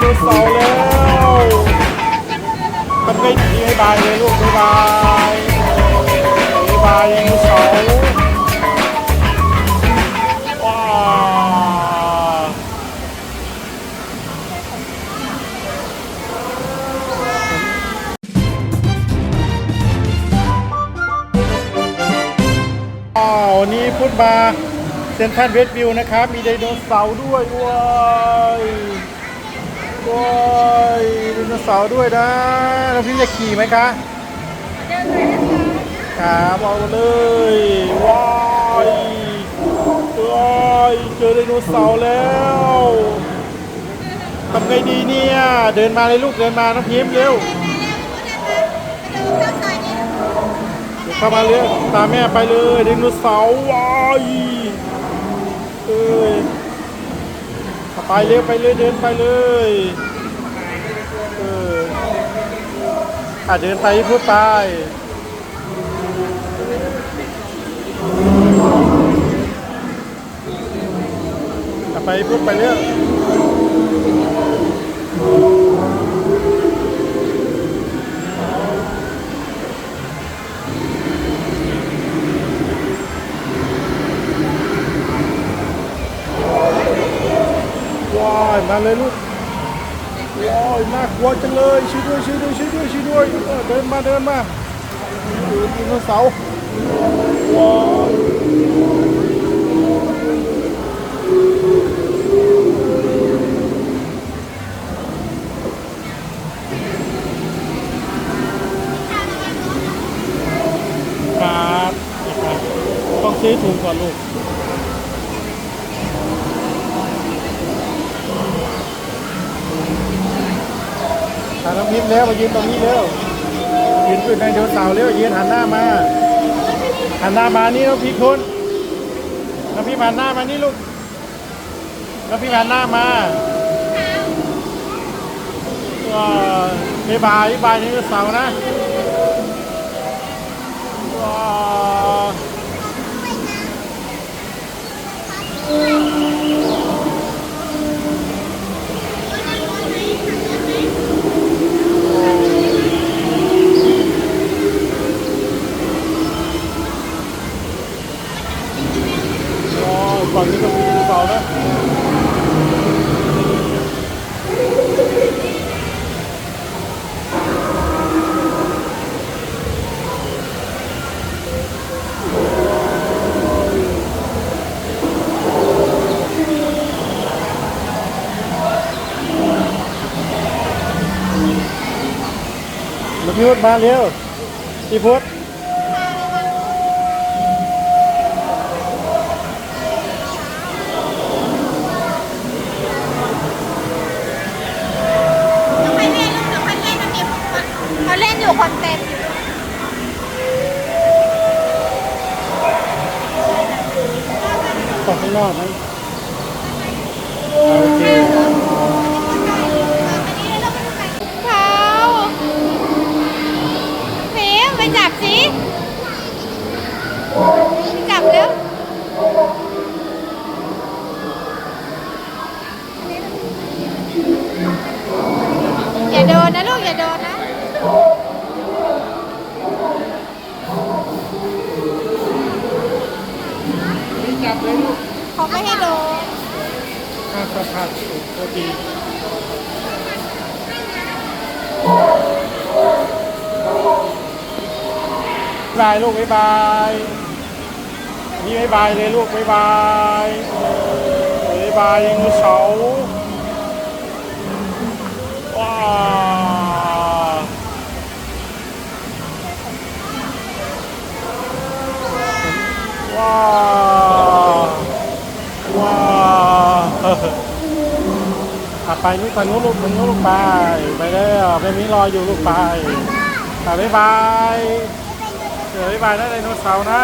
โนเสาร์แล้วทำไงดีให้บายเลยลูกบ๊ายบายบ๊ายบายไดโนเสาว้าวอ้าววันนี้พุทธมาเซนทรัลเวสต์วิวนะครับ มีไดโนเสาร์ด้วยว้าย ว้ายดโนเสาร์ด้วยนะแล้วพี่จะขี่ไหมคะครับเอาเลยว้ายว้ายเจอไดโนเสาร์แล้วทำไงดีเนี่ยเดินมาเลยลูกเดินมาน้องพิมเร็วเดี๋ยวเข้ามาเลยตามแม่ไปเลยไดโนเสาร์ว้ายเออ ไปเร็วไปเลยเดินไปเลยเอออะเดินไปพูดไปอะไปพูดไปเรื่อย มาเลยลูกว้ยน่ากลัวจังเลยช่วยด้วยช่วยด้วยช่วยด้วยช่วยด้วยเดินมาเดินมาดูไดโนเสาร์ว้ายครับต้องซื้อถุงก่อนลูก ยน้ำพิมแล้วมายืนตรงนี้แล้วยืนจุดในเดือเสาวเร็วยืนหันหน้ามาหันหน้ามานี่น้องพี่คุณน้องพี่หันหน้ามานี่ลูกน้องพี่หันหน้ามาอ่าวบายบายบายนี่เสาร์นะว้าว ว้าวฝั่งนี้ก็มีเสาร์น ออกข้างนอกไหมโอเคเขาเมวไปจับสิไปจับแล้วอย่าโดนนะลูกอย่าโดนนะ จับเลยลูกเขาไม่ให้โดนข้าสะพานโอเคบายลูกบ๊ายบายนี่บ๊ายบายเลยลูกบ๊ายบายบ๊ายบายยังเสาร์ว้าวว้าวว้าว อะไปนู้นไปนู้นลูกมึงนู้นลูกไปไปแล้วแม่มีรออยู่ลูกไปอะบ๊ายบายเดี๋ยวบ๊ายบายนะไดโนเสาร์นะ